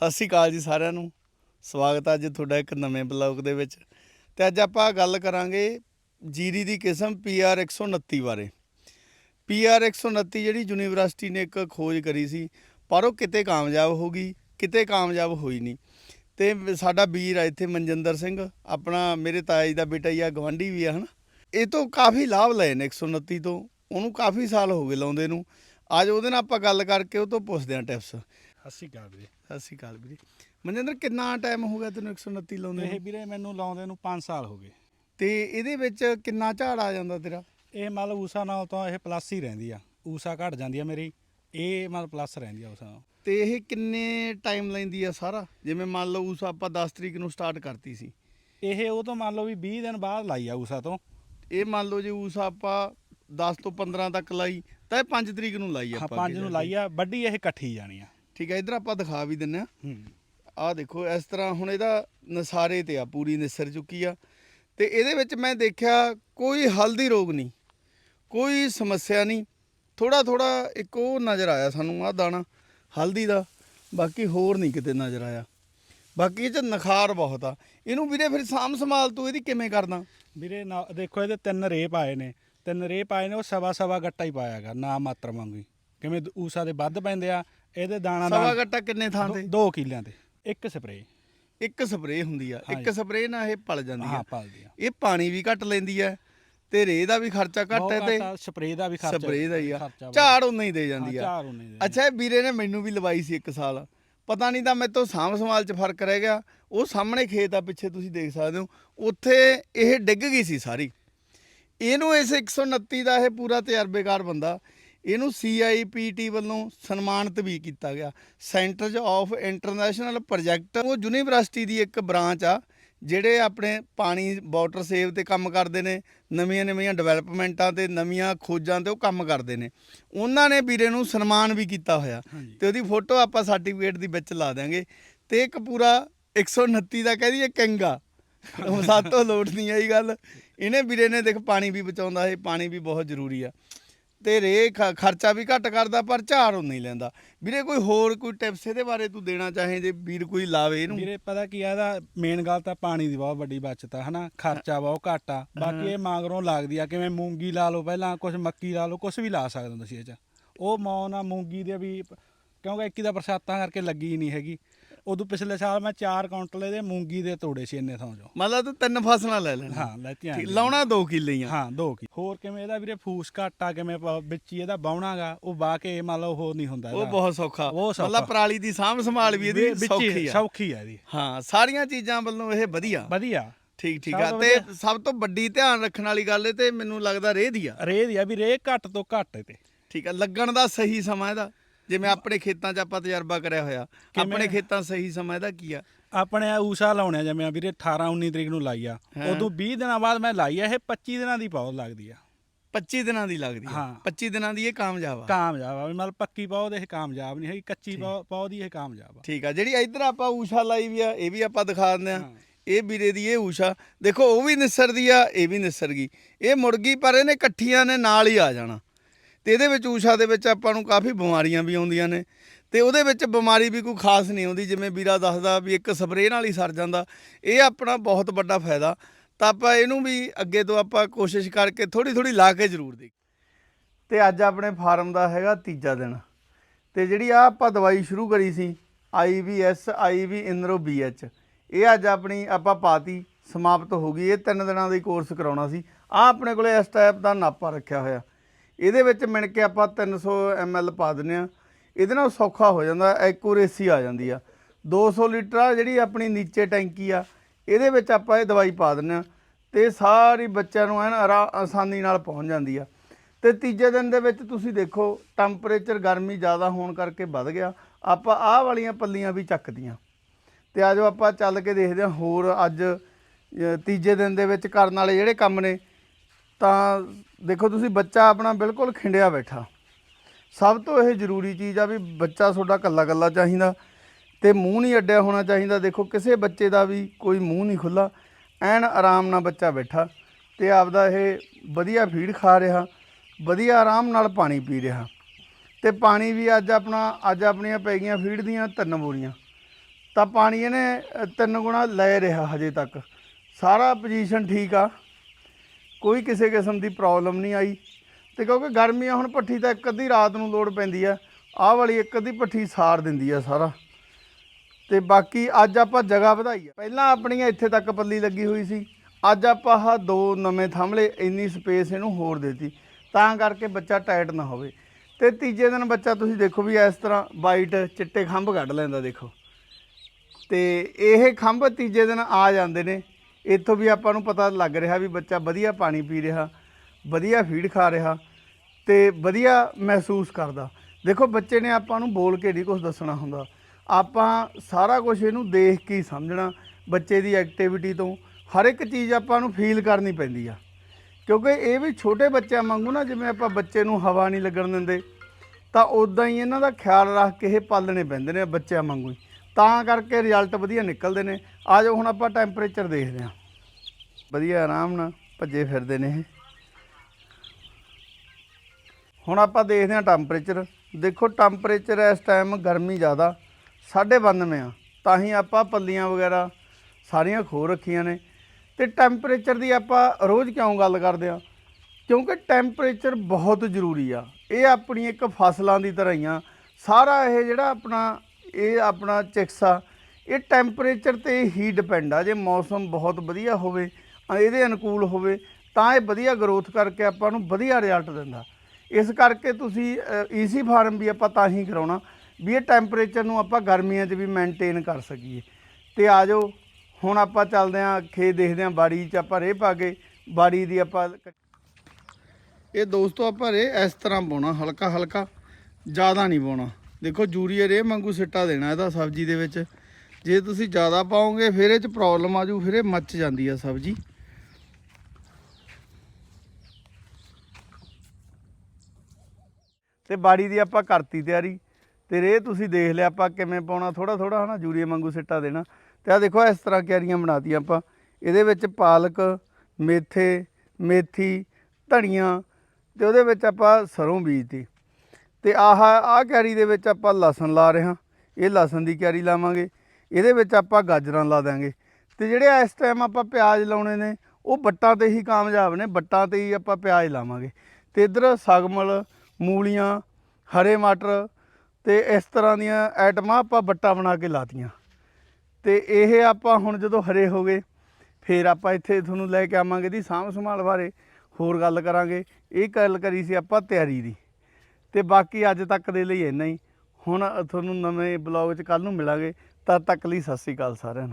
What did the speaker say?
ਸਤਿ ਸ਼੍ਰੀ ਅਕਾਲ ਜੀ ਸਾਰਿਆਂ ਨੂੰ। ਸਵਾਗਤ ਹੈ ਅੱਜ ਤੁਹਾਡਾ ਇੱਕ ਨਵੇਂ ਬਲੌਗ ਦੇ ਵਿੱਚ। ਤੇ ਅੱਜ ਆਪਾਂ ਗੱਲ ਕਰਾਂਗੇ ਜੀਰੀ ਦੀ ਕਿਸਮ PR 129 ਬਾਰੇ। PR 129 ਜਿਹੜੀ ਯੂਨੀਵਰਸਿਟੀ ਨੇ ਇੱਕ ਖੋਜ ਕਰੀ ਸੀ, ਪਰ ਉਹ ਕਿਤੇ ਕਾਮਯਾਬ ਹੋ ਗਈ, ਕਿਤੇ ਕਾਮਯਾਬ ਹੋਈ ਨਹੀਂ। ਤੇ ਸਾਡਾ ਵੀਰ ਆ ਇੱਥੇ ਮਨਜਿੰਦਰ ਸਿੰਘ, ਆਪਣਾ ਮੇਰੇ ਤਾਇਆ ਜੀ ਦਾ ਬੇਟਾ ਹੀ ਆ ਗਵੰਡੀ ਵੀ ਆ, ਹਨ। ਇਹ ਤੋਂ ਕਾਫੀ ਲਾਭ ਲਏ ਨੇ 129 ਤੋਂ। ਉਹਨੂੰ ਕਾਫੀ ਸਾਲ ਹੋ ਗਏ ਲਾਉਂਦੇ ਨੂੰ। ਅੱਜ ਉਹਦੇ ਨਾਲ ਆਪਾਂ ਗੱਲ ਕਰਕੇ ਉਹ ਤੋਂ ਪੁੱਛਦੇ ਹਾਂ ਟਿਪਸ ਸਤਿ ਸ਼੍ਰੀ ਅਕਾਲ ਵੀਰੇ। ਸਤਿ ਸ਼੍ਰੀ ਅਕਾਲ ਵੀਰੇ। ਮਨਜਿੰਦਰ ਕਿੰਨਾ ਟਾਈਮ ਹੋ ਗਿਆ ਤੈਨੂੰ 129 ਲਾਉਂਦੇ ਇਹ ਨੂੰ? ਵੀਰੇ ਮੈਨੂੰ ਲਾਉਂਦੇ ਨੂੰ 5 ਸਾਲ ਹੋ ਗਏ। ਤੇ ਇਹਦੇ ਵਿੱਚ ਕਿੰਨਾ ਝਾੜ ਆ ਜਾਂਦਾ ਤੇਰਾ? ਇਹ ਮਤਲਬ ਊਸਾ ਨਾਲ ਤਾਂ ਇਹ ਪਲੱਸ ਹੀ ਰਹਿੰਦੀ ਆ। ਊਸਾ ਘਟ ਜਾਂਦੀ ਆ ਮੇਰੀ। ਇਹ ਮਤਲਬ ਪਲੱਸ ਰਹਿੰਦੀ ਆ ਊਸਾ ਨਾਲ। ਤੇ ਇਹ ਕਿੰਨੇ ਟਾਈਮ ਲੈਂਦੀ ਆ ਸਾਰਾ? ਜਿਵੇਂ ਮੰਨ ਲਓ ਉਸ ਆਪਾਂ 10 ਤਰੀਕ ਨੂੰ ਸਟਾਰਟ ਕਰਤੀ ਸੀ। ਇਹ ਉਹ ਤੋਂ ਮੰਨ ਲਓ ਵੀ 20 ਦਿਨ ਬਾਅਦ ਲਾਈ ਆ ਊਸਾ ਤੋਂ। ਇਹ ਮੰਨ ਲਓ ਜੇ ਉਸ ਆਪਾਂ 10 ਤੋਂ 15 ਤੱਕ ਲਾਈ ਤਾਂ ਇਹ 5 ਤਰੀਕ ਨੂੰ ਲਾਈ ਆਪਾਂ 5 ਅੱਗੇ ਨੂੰ ਲਾਈ ਆ ਵੱਡੀ ਇਹ ਇਕੱਠੀ ਜਾਣੀ ਆ। ਠੀਕ ਹੈ ਇਧਰ ਆਪਾਂ ਦਿਖਾ ਵੀ ਦਿੰਨੇ ਆ ਆਹ ਦੇਖੋ ਇਸ ਤਰ੍ਹਾਂ ਹੁਣ ਇਹਦਾ ਨਸਾਰੇ ਤੇ ਆ ਪੂਰੀ ਨਿਸਰ ਚੁੱਕੀ ਆ। ਤੇ ਇਹਦੇ ਵਿੱਚ ਮੈਂ ਦੇਖਿਆ ਕੋਈ ਹਲਦੀ ਰੋਗ ਨਹੀਂ ਕੋਈ ਸਮੱਸਿਆ ਨਹੀਂ। ਥੋੜਾ ਥੋੜਾ ਇੱਕ ਉਹ ਨਜ਼ਰ ਆਇਆ ਸਾਨੂੰ ਆਹ ਦਾਣਾ ਹਲਦੀ ਦਾ। ਬਾਕੀ ਹੋਰ ਨਹੀਂ ਕਿਤੇ ਨਜ਼ਰ ਆਇਆ। ਬਾਕੀ ਇਹ ਚ ਨਖਾਰ ਬਹੁਤ ਆ। ਇਹਨੂੰ ਵੀਰੇ ਫਿਰ ਸਾਂਭ ਸੰਭਾਲ ਤੂੰ ਇਹਦੀ ਕਿਵੇਂ ਕਰਦਾ ਵੀਰੇ ਨਾ ਦੇਖੋ ਇਹਦੇ ਤਿੰਨ ਰੇਪ ਆਏ ਨੇ। ਤਿੰਨ ਰੇਪ ਆਏ ਨੇ ਉਹ ਸਵਾ ਸਵਾ ਗੱਟਾ ਹੀ ਪਾਇਆਗਾ ਨਾ ਮਾਤਰ ਵਾਂਗੂ ਹੀ। ਕਿਵੇਂ ਊਸਾ ਦੇ ਵੱਧ ਪੈਂਦੇ ਆ ਇਹਦੇ ਦਾਣਾ ਸਵਾ ਦਾ ਗੱਟਾ ਕਿੰਨੇ ਥਾਂ ਤੇ? 2 ਕਿੱਲਿਆਂ ਤੇ। ਇੱਕ ਸਪਰੇ ਇੱਕ ਸਪਰੇਅ ਹੁੰਦੀ ਆ। ਇੱਕ ਹਾਂਜੀ। ਸਪਰੇਅ ਨਾਲ ਇਹ ਪਲ ਜਾਂਦੀ ਹਾਂ ਆ ਪਾਲਦੀ ਆ। ਇਹ ਪਾਣੀ ਵੀ ਘੱਟ ਲੈਂਦੀ ਆ ਤੇ ਰੇਹ ਦਾ ਵੀ ਖਰਚਾ ਘੱਟ ਹੈ ਤੇ ਸਪਰੇ ਦਾ ਵੀ ਖਰਚਾ ਸਪਰੇਅ ਦਾ ਹੀ ਆ। ਖਰਚਾ। ਝਾੜ ਉਨਾ ਹੀ ਦੇ ਜਾਂਦੀ ਹਾਂ, ਆ ਝਾੜ ਉਨੇ ਦੇ ਅੱਛਾ ਇਹ ਵੀਰੇ ਨੇ ਮੈਨੂੰ ਵੀ ਲਵਾਈ ਸੀ ਇੱਕ ਸਾਲ। ਪਤਾ ਨਹੀਂ ਤਾਂ ਮੇਰੇ ਤੋਂ ਸਾਂਭ ਸੰਭਾਲ ਚ ਫ਼ਰਕ ਰਹਿ ਗਿਆ। ਉਹ ਸਾਹਮਣੇ ਖੇਤ ਆ ਪਿੱਛੇ ਤੁਸੀਂ ਦੇਖ ਸਕਦੇ ਹੋ। ਉੱਥੇ ਇਹ ਡਿੱਗ ਗਈ ਸੀ ਸਾਰੀ। ਇਹਨੂੰ ਇਸ 129 ਦਾ ਇਹ ਪੂਰਾ ਤਜਰਬੇਕਾਰ ਬੰਦਾ ਇਹਨੂੰ CIPT ਵੱਲੋਂ ਸਨਮਾਨਿਤ ਵੀ ਕੀਤਾ ਗਿਆ। ਸੈਂਟਰਸ ਆਫ ਇੰਟਰਨੈਸ਼ਨਲ ਪ੍ਰੋਜੈਕਟ ਉਹ ਯੂਨੀਵਰਸਿਟੀ ਦੀ ਇੱਕ ਬ੍ਰਾਂਚ ਆ ਜਿਹੜੇ ਆਪਣੇ ਪਾਣੀ ਵਾਟਰ ਸੇਵ ਤੇ ਕੰਮ ਕਰਦੇ ਨੇ ਨਵੀਆਂ ਨਵੀਆਂ ਡਿਵੈਲਪਮੈਂਟਾਂ ਤੇ ਨਵੀਆਂ ਖੋਜਾਂ ਤੇ ਉਹ ਕੰਮ ਕਰਦੇ ਨੇ। ਉਹਨਾਂ ਨੇ ਵੀਰੇ ਨੂੰ ਸਨਮਾਨ ਵੀ ਕੀਤਾ ਹੋਇਆ। ਤੇ ਉਹਦੀ ਫੋਟੋ ਆਪਾਂ ਸਰਟੀਫਿਕੇਟ ਦੀ ਵਿੱਚ ਲਾ ਦਾਂਗੇ ਤੇ ਇੱਕ ਪੂਰਾ 129 ਦਾ ਕਹਿ ਦਈਏ ਕੰਗਾ। ਹੁਣ ਸਾਤੋਂ ਲੋਟ ਨਹੀਂ ਆਈ ਗੱਲ। ਇਹਨੇ ਵੀਰੇ ਨੇ ਦੇਖ ਪਾਣੀ ਵੀ ਬਚਾਉਂਦਾ ਇਹ ਪਾਣੀ ਵੀ ਬਹੁਤ ਜ਼ਰੂਰੀ ਆ। ਤੇ ਰੇ ਖਰਚਾ ਵੀ ਘੱਟ ਕਰਦਾ ਪਰ ਝਾੜ ਉਹ ਨਹੀਂ ਲੈਂਦਾ। ਵੀਰੇ ਕੋਈ ਹੋਰ ਕੋਈ ਟਿਪਸ ਇਹਦੇ ਬਾਰੇ ਤੂੰ ਦੇਣਾ ਚਾਹੇ ਜੇ ਵੀਰ ਕੋਈ ਲਾਵੇ ਇਹਨੂੰ? ਵੀਰੇ ਪਤਾ ਕੀ ਆ ਇਹਦਾ ਮੇਨ ਗੱਲ ਤਾਂ ਪਾਣੀ ਦੀ ਬਹੁਤ ਵੱਡੀ ਬਚਤ ਆ ਹਨਾ? ਖਰਚਾ ਬਹੁਤ ਘੱਟ ਆ। ਬਾਕੀ ਇਹ ਮਾਂਗਰੋਂ ਲੱਗਦੀ ਆ ਕਿਵੇਂ ਮੂੰਗੀ ਲਾ ਲਓ ਪਹਿਲਾਂ ਕੁਝ ਮੱਕੀ ਲਾ ਲਓ ਕੁਝ ਵੀ ਲਾ ਸਕਦੇ ਹੋ ਤੁਸੀਂ ਇਹ ਚ। ਉਹ ਮੌ ਨਾ ਮੂੰਗੀ ਦੇ ਵੀ ਕਿਉਂਕਿ ਇੱਕੀ ਦਾ ਬਰਸਾਤਾਂ ਕਰਕੇ ਲੱਗੀ ਨਹੀਂ ਹੈਗੀ। ਉਦੋਂ ਪਿਛਲੇ ਸਾਲ ਮੈਂ 4 ਕੁਇੰਟਲ ਇਹਦੇ ਮੂੰਗੀ ਦੇ ਤੋੜੇ ਸੀ ਇੰਨੇ ਥਾਂ ਚੋਂ। ਮਤਲਬ ਤੂੰ ਤਿੰਨ ਫਸਲਾਂ ਲੈ ਲੈਣਾ ਹਾਂ ਲੈਤੀਆਂ ਲਾਉਣਾ 2 ਕਿੱਲੇ ਹੀ ਆ ਹਾਂ ਦੋ ਕੀ। ਹੋਰ ਕਿਵੇਂ ਇਹਦਾ ਵੀਰੇ ਫੂਸ ਘੱਟ ਕਿਵੇਂ ਪ- ਵਿੱਚ ਹੀ ਇਹਦਾ ਬਾਉਣਾਗਾ ਉਹ ਵਾਹ ਕੇ ਮੰਨ ਲਓ ਹੋਰ ਨਹੀਂ ਹੁੰਦਾ ਉਹ ਇਹਦਾ। ਬਹੁਤ ਸੌਖਾ। ਮਤਲਬ ਪਰਾਲੀ ਦੀ ਸਾਂਭ ਸੰਭਾਲ ਵੀ ਇਹਦੀ ਵਿੱਚ ਹੀ ਸੌਖੀ ਆ। ਸੌਖੀ ਆ ਇਹਦੀ। ਹਾਂ ਸਾਰੀਆਂ ਚੀਜ਼ਾਂ ਵੱਲੋਂ ਇਹ ਵਧੀਆ। ਵਧੀਆ। ਠੀਕ ਠੀਕ ਸਭ ਆ। ਤੋਂ ਤੇ ਵਧੀਆ। ਸਭ ਤੋਂ ਵੱਡੀ ਧਿਆਨ ਰੱਖਣ ਵਾਲੀ ਗੱਲ ਇਹ ਤੇ ਮੈਨੂੰ ਲੱਗਦਾ ਰੇਹ ਦੀ ਆ। ਰੇਹ ਦੀ ਆ ਵੀ ਰੇਹ ਘੱਟ ਤੋਂ ਘੱਟ ਤੇ ਠੀਕ ਆ ਲੱਗਣ ਦਾ ਸਹੀ ਸਮਾਂ ਇਹਦਾ। ਜਿਵੇਂ ਆਪਣੇ ਖੇਤਾਂ 'ਚ ਆਪਾਂ ਤਜਰਬਾ ਕਰਿਆ ਹੋਇਆ? ਆਪਣੇ ਖੇਤਾਂ ਸਹੀ ਸਮਾਂ ਇਹਦਾ ਕੀ ਆ? ਆਪਣੇ ਆ ਊਸਾ ਲਾਉਣਿਆ ਜਿਵੇਂ ਆ ਵੀਰੇ 18 19 ਤਰੀਕ ਨੂੰ ਲਾਈ ਆ। ਉਦੋਂ 20 ਦਿਨਾਂ ਬਾਅਦ ਮੈਂ ਲਾਈ ਆ ਇਹ 25 ਦਿਨਾਂ ਦੀ ਪੌਦ ਲੱਗਦੀ ਆ। 25 ਦਿਨਾਂ ਦੀ ਲੱਗਦੀ ਆ? ਹਾਂ। 25 ਦਿਨਾਂ ਦੀ ਇਹ ਕਾਮਯਾਬ ਆ? ਕਾਮਯਾਬ ਆ ਮਤਲਬ ਪੱਕੀ ਪੌਦ ਇਹ ਕਾਮਯਾਬ ਨਹੀਂ ਹੈਗੀ ਕੱਚੀ ਪੌਦ ਹੀ ਇਹ ਕਾਮਯਾਬ ਆ। ਠੀਕ ਆ ਜਿਹੜੀ ਇੱਧਰ ਆਪਾਂ ਊਸ਼ਾ ਲਾਈ ਵੀ ਆ ਇਹ ਵੀ ਆਪਾਂ ਦਿਖਾ ਦਿੰਦੇ ਆ। ਇਹ ਵੀਰੇ ਦੀ ਇਹ ਊਸ਼ਾ ਦੇਖੋ ਉਹ ਵੀ ਨਿਸਰਦੀ ਆ ਇਹ ਵੀ ਨਿਸਰ ਗਈ ਇਹ ਮੁੜ ਗਈ ਪਰ ਇਹਨੇ ਇਕੱਠੀਆਂ ਨੇ ਨਾਲ ਹੀ ਆ ਜਾਣਾ। ਤੇ ਇਹਦੇ ਵਿੱਚ ਊਸ਼ਾ ਦੇ ਵਿੱਚ ਆਪਾਂ ਨੂੰ ਕਾਫੀ ਬਿਮਾਰੀਆਂ ਵੀ ਆਉਂਦੀਆਂ ਨੇ। ਤੇ ਉਹਦੇ ਵਿੱਚ ਬਿਮਾਰੀ ਵੀ ਕੋਈ ਖਾਸ ਨਹੀਂ ਆਉਂਦੀ, ਜਿਵੇਂ ਵੀਰਾ ਦੱਸਦਾ ਵੀ ਇੱਕ ਸਪਰੇਅ ਨਾਲ ਹੀ ਸਰ ਜਾਂਦਾ। ਇਹ ਆਪਣਾ ਬਹੁਤ ਵੱਡਾ ਫਾਇਦਾ। ਤਾਂ ਆਪਾਂ ਇਹਨੂੰ ਵੀ ਅੱਗੇ ਤੋਂ ਆਪਾਂ ਕੋਸ਼ਿਸ਼ ਕਰਕੇ ਥੋੜੀ ਥੋੜੀ ਲਾ ਕੇ ਜ਼ਰੂਰ ਦੇ ਤੇ ਅੱਜ ਆਪਣੇ ਫਾਰਮ ਦਾ ਹੈਗਾ ਤੀਜਾ ਦਿਨ। ਤੇ ਜਿਹੜੀ ਆ ਆਪਾਂ ਦਵਾਈ ਸ਼ੁਰੂ ਕਰੀ ਸੀ ਆਈਵੀਐਸ ਆਈਵੀ ਇਨਰੋ ਬੀਐਚ ਇਹ ਅੱਜ ਆਪਣੀ ਆਪਾਂ ਪਾਤੀ, ਸਮਾਪਤ ਹੋ ਗਈ। ਇਹ ਤਿੰਨ ਦਿਨਾਂ ਦਾ ਹੀ ਕੋਰਸ ਕਰਾਉਣਾ ਸੀ। ਆ ਆਪਣੇ ਕੋਲੇ ਇਸ ਟਾਈਪ ਦਾ ਨਾਪਾ ਰੱਖਿਆ ਹੋਇਆ। ਇਹਦੇ ਵਿੱਚ ਮਿਣ ਕੇ ਆਪਾਂ 300 ml ਪਾ ਦਿੰਨੇ ਆ ਇਹਦੇ ਨਾਲ ਸੌਖਾ ਹੋ ਜਾਂਦਾ, ਐਕੂਰੇਸੀ ਆ ਜਾਂਦੀ ਆ। 200 ਲੀਟਰ ਆ ਜਿਹੜੀ ਆਪਣੀ ਨੀਚੇ ਟੈਂਕੀ ਆ, ਇਹਦੇ ਵਿੱਚ ਆਪਾਂ ਇਹ ਦਵਾਈ ਪਾ ਦਿੰਨੇ ਆ ਤੇ ਸਾਰੀ ਬੱਚਿਆਂ ਨੂੰ ਐਨ ਆਰਾ- ਆਸਾਨੀ ਨਾਲ ਪਹੁੰਚ ਜਾਂਦੀ ਆ। ਤੇ ਤੀਜੇ ਦਿਨ ਦੇ ਵਿੱਚ ਤੁਸੀਂ ਦੇਖੋ, ਟੈਂਪਰੇਚਰ ਗਰਮੀ ਜ਼ਿਆਦਾ ਹੋਣ ਕਰਕੇ ਵੱਧ ਗਿਆ। ਆਪਾਂ ਆਹ ਵਾਲੀਆਂ ਪੱਲੀਆਂ ਵੀ ਚੱਕਦੀਆਂ ਤੇ ਆਜੋ ਆਪਾਂ ਚੱਲ ਕੇ ਦੇਖਦੇ ਹਾਂ ਹੋਰ ਅੱਜ ਤੀਜੇ ਦਿਨ ਦੇ ਵਿੱਚ ਕਰਨ ਵਾਲੇ ਜਿਹੜੇ ਕੰਮ ਨੇ ਤਾਂ ਦੇਖੋ ਤੁਸੀਂ ਬੱਚਾ ਆਪਣਾ ਬਿਲਕੁਲ ਖਿੰਡਿਆ ਬੈਠਾ। ਸਭ ਤੋਂ ਇਹ ਜ਼ਰੂਰੀ ਚੀਜ਼ ਆ ਵੀ ਬੱਚਾ ਤੁਹਾਡਾ ਕੱਲਾ ਕੱਲਾ ਚਾਹੀਦਾ ਤੇ ਮੂੰਹ ਨਹੀਂ ਅੱਡਿਆ ਹੋਣਾ ਚਾਹੀਦਾ। ਦੇਖੋ ਕਿਸੇ ਬੱਚੇ ਦਾ ਵੀ ਕੋਈ ਮੂੰਹ ਨਹੀਂ ਖੁੱਲਾ ਐਨ ਆਰਾਮ ਨਾਲ ਬੱਚਾ ਬੈਠਾ ਤੇ ਆਪਦਾ ਇਹ ਵਧੀਆ ਫੀਡ ਖਾ ਰਿਹਾ, ਵਧੀਆ ਆਰਾਮ ਨਾਲ ਪਾਣੀ ਪੀ ਰਿਹਾ। ਤੇ ਪਾਣੀ ਵੀ ਅੱਜ ਆਪਣਾ, ਅੱਜ ਆਪਣੀਆਂ ਪੈ ਗਈਆਂ ਫੀਡ ਦੀਆਂ ਤਿੰਨ ਬੋਰੀਆਂ। ਤਾਂ ਪਾਣੀ ਇਹਨੇ ਤਿੰਨ ਗੁਣਾ ਲੈ ਰਿਹਾ ਹਜੇ ਤੱਕ। ਸਾਰਾ ਪੋਜੀਸ਼ਨ ਠੀਕ ਆ। ਕੋਈ ਕਿਸੇ ਕਿਸਮ ਦੀ ਪ੍ਰੋਬਲਮ ਨਹੀਂ ਆਈ। ਤੇ ਕਿਉਂਕਿ ਗਰਮੀ ਆ ਹੁਣ ਪੱਠੀ ਤਾਂ ਇੱਕ ਅੱਧੀ ਰਾਤ ਨੂੰ ਲੋੜ ਪੈਂਦੀ ਆ। ਆਹ ਵਾਲੀ ਇੱਕ ਅੱਧੀ ਪੱਠੀ ਸਾਰ ਦਿੰਦੀ ਆ ਸਾਰਾ। ਤੇ ਬਾਕੀ ਅੱਜ ਆਪਾਂ ਜਗ੍ਹਾ ਵਧਾਈ ਆ। ਪਹਿਲਾਂ ਆਪਣੀਆਂ ਇੱਥੇ ਤੱਕ ਪੱਲੀ ਲੱਗੀ ਹੋਈ ਸੀ। ਅੱਜ ਆਪਾਂ ਆਹ ਦੋ ਨਵੇਂ ਥੰਮਲੇ, ਇੰਨੀ ਸਪੇਸ ਇਹਨੂੰ ਹੋਰ ਦੇਤੀ। ਤਾਂ ਕਰਕੇ ਬੱਚਾ ਟਾਈਟ ਨਾ ਹੋਵੇ। ਤੇ ਤੀਜੇ ਦਿਨ ਬੱਚਾ ਤੁਸੀਂ ਦੇਖੋ ਵੀ ਇਸ ਤਰ੍ਹਾਂ ਵਾਈਟ ਚਿੱਟੇ ਖੰਭ ਕੱਢ ਲੈਂਦਾ ਦੇਖੋ। ਤੇ ਇਹ ਖੰਭ ਤੀਜੇ ਦਿਨ ਆ ਜਾਂਦੇ ਨੇ। ਇੱਥੋਂ ਵੀ ਆਪਾਂ ਨੂੰ ਪਤਾ ਲੱਗ ਰਿਹਾ ਵੀ ਬੱਚਾ ਵਧੀਆ ਪਾਣੀ ਪੀ ਰਿਹਾ, ਵਧੀਆ ਫੀਡ ਖਾ ਰਿਹਾ ਤੇ ਵਧੀਆ ਮਹਿਸੂਸ ਕਰਦਾ। ਦੇਖੋ ਬੱਚੇ ਨੇ ਆਪਾਂ ਨੂੰ ਬੋਲ ਕੇ ਨਹੀਂ ਕੁਝ ਦੱਸਣਾ ਹੁੰਦਾ। ਆਪਾਂ ਸਾਰਾ ਕੁਝ ਇਹਨੂੰ ਦੇਖ ਕੇ ਹੀ ਸਮਝਣਾ, ਬੱਚੇ ਦੀ ਐਕਟੀਵਿਟੀ ਤੋਂ। ਹਰ ਇੱਕ ਚੀਜ਼ ਆਪਾਂ ਨੂੰ ਫੀਲ ਕਰਨੀ ਪੈਂਦੀ ਆ। ਕਿਉਂਕਿ ਇਹ ਵੀ ਛੋਟੇ ਬੱਚਿਆਂ ਵਾਂਗੂ ਨਾ, ਜਿਵੇਂ ਆਪਾਂ ਬੱਚੇ ਨੂੰ ਹਵਾ ਨਹੀਂ ਲੱਗਣ ਦਿੰਦੇ, ਤਾਂ ਉਦਾਂ ਹੀ ਇਹਨਾਂ ਦਾ ਖਿਆਲ ਰੱਖ ਕੇ ਇਹ ਪਾਲਣੇ ਪੈਂਦੇ ਨੇ ਬੱਚਿਆਂ ਵਾਂਗੂ ਹੀ। ਤਾਂ ਕਰਕੇ ਰਿਜ਼ਲਟ ਵਧੀਆ ਨਿਕਲਦੇ ਨੇ। ਆ ਜਾਓ ਹੁਣ ਆਪਾਂ ਟੈਂਪਰੇਚਰ ਦੇਖਦੇ ਹਾਂ। ਵਧੀਆ ਆਰਾਮ ਨਾਲ ਭੱਜੇ ਫਿਰਦੇ ਨੇ ਇਹ। ਹੁਣ ਆਪਾਂ ਦੇਖਦੇ ਹਾਂ ਟੈਂਪਰੇਚਰ ਦੇਖੋ ਟੈਂਪਰੇਚਰ ਇਸ ਟਾਈਮ ਗਰਮੀ ਜ਼ਿਆਦਾ 92 ਆ। ਤਾਂ ਹੀ ਆਪਾਂ ਪੱਲੀਆਂ ਵਗੈਰਾ ਸਾਰੀਆਂ ਖੋ ਰੱਖੀਆਂ ਨੇ। ਤੇ ਟੈਂਪਰੇਚਰ ਦੀ ਆਪਾਂ ਰੋਜ਼ ਕਿਉਂ ਗੱਲ ਕਰਦੇ ਆ ਕਿਉਂਕਿ ਟੈਂਪਰੇਚਰ ਬਹੁਤ ਜ਼ਰੂਰੀ ਆ। ਇਹ ਆਪਣੀ ਇੱਕ ਫਸਲਾਂ ਦੀ ਤਰ੍ਹਾਂ ਹੀ ਆ। ਸਾਰਾ ਇਹ ਜਿਹੜਾ ਆਪਣਾ ਇਹ ਆਪਣਾ ਚਿਕਸ ਆ ਇਹ ਟੈਂਪਰੇਚਰ ਤੇ ਹੀ ਡਿਪੈਂਡ ਆ। ਜੇ ਮੌਸਮ ਬਹੁਤ ਵਧੀਆ ਹੋਵੇ ਇਹਦੇ ਅਨੁਕੂਲ ਹੋਵੇ, ਤਾਂ ਇਹ ਵਧੀਆ ਗਰੋਥ ਕਰਕੇ ਆਪਾਂ ਨੂੰ ਵਧੀਆ ਰਿਜ਼ਲਟ ਦਿੰਦਾ। ਇਸ ਕਰਕੇ ਤੁਸੀਂ ਈਜ਼ੀ ਫਾਰਮ ਵੀ ਆਪਾਂ ਤਾਂ ਹੀ ਕਰਾਉਣਾ ਵੀ ਇਹ ਟੈਂਪਰੇਚਰ ਨੂੰ ਆਪਾਂ ਗਰਮੀਆਂ 'ਚ ਵੀ ਮੇਨਟੇਨ ਕਰ ਸਕੀਏ। ਤੇ ਆ ਜਾਓ, ਹੁਣ ਆਪਾਂ ਚੱਲਦੇ ਆਂ ਖੇ ਦੇਖਦੇ ਆਂ ਬਾੜੀ 'ਚ ਆਪਾਂ ਰੇਹ ਪਾ ਕੇ, ਬਾੜੀ ਦੀ ਆਪਾਂ ਇਹ ਦੋਸਤੋ ਆਪਾਂ ਰੇ ਇਸ ਤਰ੍ਹਾਂ ਪਾਉਣਾ ਹਲਕਾ ਹਲਕਾ ਜ਼ਿਆਦਾ ਨਹੀਂ ਪਾਉਣਾ ਦੇਖੋ ਯੂਰੀਆ ਰੇ ਵਾਂਗੂ ਸਿੱਟਾ ਦੇਣਾ ਇਹਦਾ ਸਬਜ਼ੀ ਦੇ ਵਿੱਚ। ਜੇ ਤੁਸੀਂ ਜ਼ਿਆਦਾ ਪਾਓਗੇ, ਫਿਰ ਇਹ ਚ ਪ੍ਰੋਬਲਮ ਆ ਜੂ, ਫਿਰ ਇਹ ਮੱਚ ਜਾਂਦੀ ਆ ਸਬਜ਼ੀ। ਤੇ ਬਾੜੀ ਦੀ ਆਪਾਂ ਕਰਤੀ ਤਿਆਰੀ। ਤੇ ਰੇ ਤੁਸੀਂ ਦੇਖ ਲਿਆ ਆਪਾਂ ਕਿਵੇਂ ਪਾਉਣਾ ਥੋੜਾ ਥੋੜਾ ਹਨਾ ਯੂਰੀਆ ਵਾਂਗੂ ਸਿੱਟਾ ਦੇਣਾ। ਤੇ ਆ ਦੇਖੋ ਇਸ ਤਰ੍ਹਾਂ ਕਿਆਰੀਆਂ ਬਣਾਤੀਆਂ ਆਪਾਂ। ਇਹਦੇ ਵਿੱਚ ਪਾਲਕ, ਮੇਥੇ, ਮੇਥੀ, ਧਨੀਆ ਤੇ ਉਹਦੇ ਵਿੱਚ ਆਪਾਂ ਸਰੋਂ ਬੀਜਤੀ। ਤੇ ਆਹ ਆਹ ਕਿਆਰੀ ਦੇ ਵਿੱਚ ਆਪਾਂ ਲਸਣ ਲਾ ਰਹੇ ਹਾਂ। ਇਹ ਲਸਣ ਦੀ ਕਿਆਰੀ ਲਾਵਾਂਗੇ। ਇਹਦੇ ਵਿੱਚ ਆਪਾਂ ਗਾਜਰਾਂ ਲਾ ਦਾਂਗੇ ਤੇ ਜਿਹੜੇ ਇਸ ਟਾਈਮ ਆਪਾਂ ਪਿਆਜ਼ ਲਾਉਣੇ ਨੇ, ਉਹ ਬੱਟਾਂ ਤੇ ਹੀ ਕਾਮਯਾਬ ਨੇ। ਬੱਟਾਂ ਤੇ ਹੀ ਆਪਾਂ ਪਿਆਜ਼ ਲਾਵਾਂਗੇ। ਤੇ ਇਧਰ ਸਗਮਲ, ਮੂਲੀਆਂ, ਹਰੇ ਮਟਰ ਤੇ ਇਸ ਤਰ੍ਹਾਂ ਦੀਆਂ ਆਈਟਮਾਂ ਆਪਾਂ ਬੱਟਾ ਬਣਾ ਕੇ ਲਾਤੀਆਂ। ਤੇ ਇਹ ਆਪਾਂ ਹੁਣ ਜਦੋਂ ਹਰੇ ਹੋ ਗਏ, ਫਿਰ ਆਪਾਂ ਇੱਥੇ ਤੁਹਾਨੂੰ ਲੈ ਕੇ ਆਵਾਂਗੇ ਦੀ ਸਾਂਭ ਸੰਭਾਲ ਬਾਰੇ। ਹੋਰ ਗੱਲ ਕਰਾਂਗੇ। ਇਹ ਗੱਲ ਕਰੀ ਸੀ ਆਪਾਂ ਤਿਆਰੀ ਦੀ। ਤੇ ਬਾਕੀ ਅੱਜ ਤੱਕ ਦੇ ਲਈ ਇੰਨਾ ਹੀ। ਹੁਣ ਤੁਹਾਨੂੰ ਨਵੇਂ ਬਲੌਗ 'ਚ ਕੱਲ ਨੂੰ ਮਿਲਾਂਗੇ। ਤਦ ਤੱਕ ਲਈ ਸਤਿ ਸ੍ਰੀ ਅਕਾਲ ਸਾਰਿਆਂ ਨੂੰ।